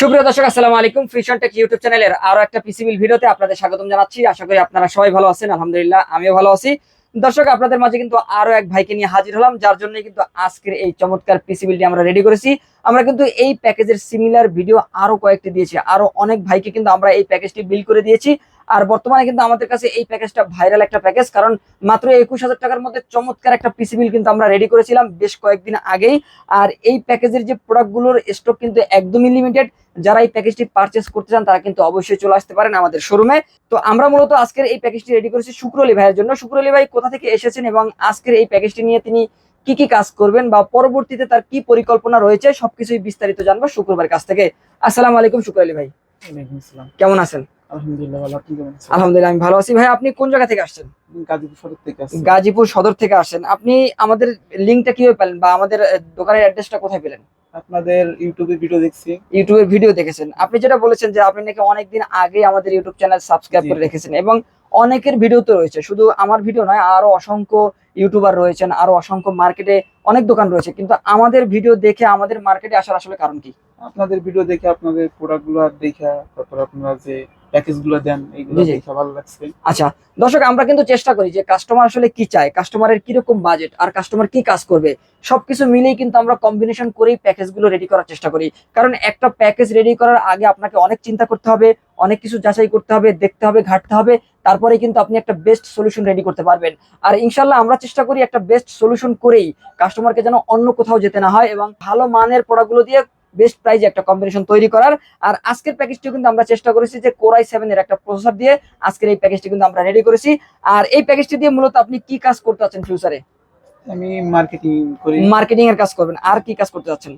সুপ্রিয় দর্শক, আসসালামু আলাইকুম। ফিশন টেক ইউটিউব চ্যানেলের আরও একটা পিসিবিল ভিডিওতে আপনাদের স্বাগতম জানাচ্ছি। আশা করি আপনারা সবাই ভালো আছেন। আলহামদুলিল্লাহ, আমিও ভালো আছি। দর্শক, আপনাদের মাঝে কিন্তু আরও এক ভাইকে নিয়ে হাজির হলাম, যার জন্য কিন্তু আজকের এই চমৎকার পিসিবিলটি আমরা রেডি করেছি। আমরা কিন্তু এই প্যাকেজের সিমিলার ভিডিও আরও কয়েকটি দিয়েছি। আরও অনেক ভাইকে কিন্তু আমরা এই প্যাকেজটি বিল করে দিয়েছি। আর বর্তমানে কিন্তু আমাদের কাছে এই প্যাকেজটা ভাইরাল একটা প্যাকেজ কারণ মাত্র একুশ হাজার টাকার মধ্যে চমৎকার একটা পিসিবিল কিন্তু আমরা রেডি করেছিলাম বেশ কয়েকদিন আগেই। আর এই প্যাকেজের যে প্রোডাক্টগুলোর স্টক কিন্তু একদমই লিমিটেড যারা এই প্যাকেজটি পারচেস করতে চান তারা কিন্তু অবশ্যই চলে আসতে পারেন আমাদের শোরুমে তো আমরা মূলত আজকের এই প্যাকেজটি রেডি করেছি শুক্রলি ভাইয়ের জন্য। শুক্রলি ভাই কোথা থেকে এসেছেন এবং আজকের এই প্যাকেজটি নিয়ে তিনি কি কি কাজ করবেন বা পরবর্তীতে তার কি পরিকল্পনা রয়েছে সবকিছুই বিস্তারিত জানব শুক্রবার কাছ থেকে। আসসালামু আলাইকুম শুক্র আলী ভাই কেমন আছেন? আলহামদুলিল্লাহ ভালো। আপনি কেমন আছেন? আলহামদুলিল্লাহ আমি ভালো আছি। ভাই আপনি কোন জায়গা থেকে আসছেন? গাজীপুর শহর থেকে আসছি। গাজীপুর সদর থেকে আসেন আপনি আমাদের লিঙ্কটা কীভাবে পেলেন বা আমাদের দোকানের অ্যাড্রেসটা কোথায় পেলেন? আপনাদের ইউটিউবে ভিডিও দেখছি। ইউটিউবের ভিডিও দেখেছেন। আপনি যেটা বলেছেন যে আপনি নাকি অনেকদিন আগে আমাদের ইউটিউব চ্যানেল সাবস্ক্রাইব করে রেখেছেন এবং অনেকের ভিডিও তো রয়েছে। শুধু আমার ভিডিও নয় আরও অসংখ্য ইউটিউবার রয়েছেন আরও অসংখ্য মার্কেটে অনেক দোকান রয়েছে। কিন্তু আমাদের ভিডিও দেখে আমাদের মার্কেটে আসার আসলে কারণ কি? আপনাদের ভিডিও দেখে আপনাদের প্রোডাক্টগুলো দেখে তারপর আপনারা যে প্যাকেজগুলো দেন এইগুলো। দেখে ভালো লাগছে। আচ্ছা দর্শক আমরা কিন্তু চেষ্টা করি যে কাস্টমার আসলে কি চায় কাস্টমারের কীরকম বাজেট আর কাস্টমার কি কাজ করবে সবকিছু মিলেই কিন্তু আমরা কম্বিনেশন করেই প্যাকেজগুলো রেডি করার চেষ্টা করি। কারণ একটা প্যাকেজ রেডি করার আগে আপনাকে অনেক চিন্তা করতে হবে অনেক কিছু যাচাই করতে হবে দেখতে হবে ঘাটতে হবে তারপরে কিন্তু আপনি একটা বেস্ট সলিউশন রেডি করতে পারবেন। আর ইনশাল্লাহ আমরা চেষ্টা করি একটা বেস্ট সলিউশন করেই কাস্টমারকে যেন অন্য কোথাও যেতে না হয় এবং ভালো মানের প্রোডাক্টগুলো দিয়ে বেস্ট প্রাইজে একটা কম্বিনেশন তৈরি করার। আর আজকের প্যাকেজটি কিন্তু আমরা চেষ্টা করেছি যে কোরাই সেভেনের একটা প্রসেসর দিয়ে আজকের এই প্যাকেজটি কিন্তু আমরা রেডি করেছি। আর এই প্যাকেজটি দিয়ে মূলত আপনি কি কাজ করতে চাচ্ছেন ফিউচারে আমি মার্কেটিং করি। মার্কেটিং এর কাজ করবেন। আর কি কাজ করতে চাচ্ছেন?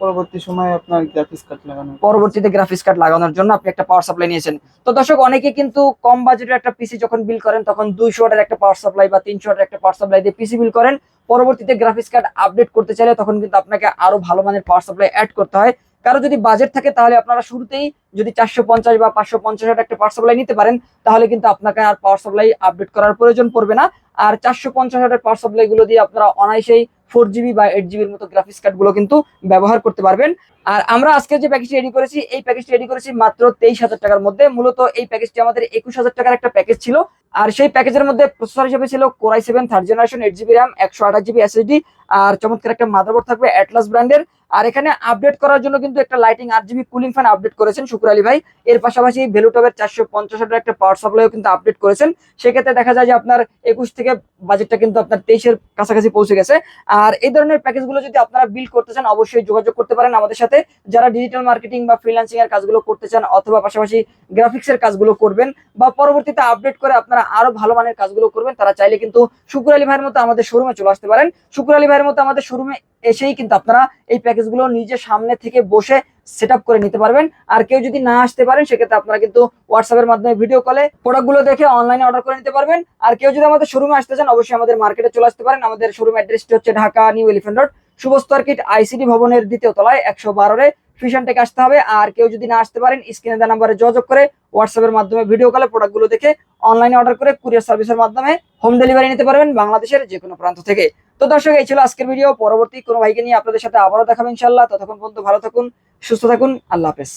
পরবর্তী আপনার গ্রাফিক্স কার্ড পরবর্তীতে গ্রাফিক্স কার্ড লাগানোর জন্য আপনি একটা পাওয়ার সাপ্লাই নিয়েছেন। তো দর্শক, অনেকে কিন্তু কম বাজেটের একটা পিসি যখন বিল করেন, তখন দুইশো ওয়াটের একটা পাওয়ার সাপ্লাই বা তিনশো ওয়াটের একটা পাওয়ার সাপ্লাই দিয়ে পিসি বিল করেন। পরবর্তীতে গ্রাফিক্স কার্ড আপডেট করতে চাইলে তখন কিন্তু আপনাকে আরও ভালো মানের পাওয়ার সাপ্লাই অ্যাড করতে হয়। কারও যদি বাজেট থাকে, তাহলে আপনারা শুরুতেই যদি চারশো পঞ্চাশ বা পাঁচশো পঞ্চাশ একটা পাওয়ার সাপ্লাই নিতে পারেন, তাহলে কিন্তু আপনাকে আর পাওয়ার সাপ্লাই আপডেট করার প্রয়োজন পড়বে না। আর চারশো পঞ্চাশ পাওয়ার সাপ্লাই গুলো দিয়ে আপনারা অনায়াসেই ফোর জিবি বা এইট জিবির মতো গ্রাফিক্স কার্ডগুলো কিন্তু ব্যবহার করতে পারবেন। আর আমরা আজকে যে প্যাকেজটি রেডি করেছি, এই প্যাকেজটি রেডি করেছি মাত্র তেইশ হাজার টাকার মধ্যে। মূলত এই প্যাকেজটি আমাদের একুশ হাজার টাকার একটা প্যাকেজ ছিল। আর সেই প্যাকেজের মধ্যে প্রসেসর হিসেবে ছিল core i seven third generation eight GB RAM একশো আঠাশ জিবি এসএসডি আর চমৎকার একটা মাদারবোর্ড থাকবে অ্যাটলাস ব্র্যান্ডের আর এখানে আপডেট করার জন্য কিন্তু একটা লাইটিং আট জিবি কুলিং ফ্যান আপডেট করেছেন শুক্র আলী ভাই। এর পাশাপাশি ভেলুটপের চারশো পঞ্চাশ একটা পাওয়ার সাপ্লাইও কিন্তু আপডেট করেছেন। সেক্ষেত্রে দেখা যায় যে আপনার একুশ থেকে বাজেটটা কিন্তু আপনার তেইশের কাছাকাছি পৌঁছে গেছে। আর এই ধরনের প্যাকেজগুলো যদি আপনারা বিল করতে চান, অবশ্যই যোগাযোগ করতে পারেন আমাদের সাথে। যারা ডিজিটাল মার্কেটিং বা ফ্রিল্যান্সিং এর কাজগুলো করতে চান, অথবা পাশাপাশি গ্রাফিক্স এর কাজগুলো করবেন বা পরবর্তীতে আপডেট করে আপনারা আরও ভালো মানের কাজগুলো করবেন, তারা চাইলে কিন্তু শুক্র আলী ভাইয়ের মতো আমাদের শোরুমে চলে আসতে পারেন। শুক্র আলী ভাইয়ের মতো আমাদের শোরুমে এসেই কিন্তু আপনারা এই প্যাকেজগুলো নিজের সামনে থেকে বসে সেট করে নিতে পারবেন। আর কেউ যদি না আসতে পারেন, সেক্ষেত্রে আপনারা কিন্তু হোয়াটসঅ্যাপের মাধ্যমে ভিডিও কলে প্রোডাক্টগুলো দেখে অনলাইনে অর্ডার করে নিতে পারবেন। আর কেউ যদি আমাদের শোরুমে আসতে চান, অবশ্যই আমাদের মার্কেটে চলে আসতে পারেন। আমাদের শোরুম অ্যাড্রেসটি হচ্ছে Dhaka new elephant road Shuvastu market ICD ভবনের দ্বিতীয় তলায় একশো বারোরে ফিশন টেক আসতে হবে। আর কেউ যদি না আসতে পারেন স্ক্রিনে দেওয়া নাম্বারে যোগাযোগ করে হোয়াটসঅ্যাপের মাধ্যমে ভিডিও কলে প্রোডাক্টগুলো দেখে অনলাইনে অর্ডার করে কুরিয়ার সার্ভিসের মাধ্যমে হোম ডেলিভারি নিতে পারবেন বাংলাদেশের যে কোনো প্রান্ত থেকে। তো দর্শক, এই ছিল আজকের ভিডিও পরবর্তী কোনো ভাইকে নিয়ে আপনাদের সাথে আবারও দেখাবেন ইনশাল্লাহ ততক্ষণ পর্যন্ত ভালো থাকুন, সুস্থ থাকুন। আল্লাহ হাফেজ।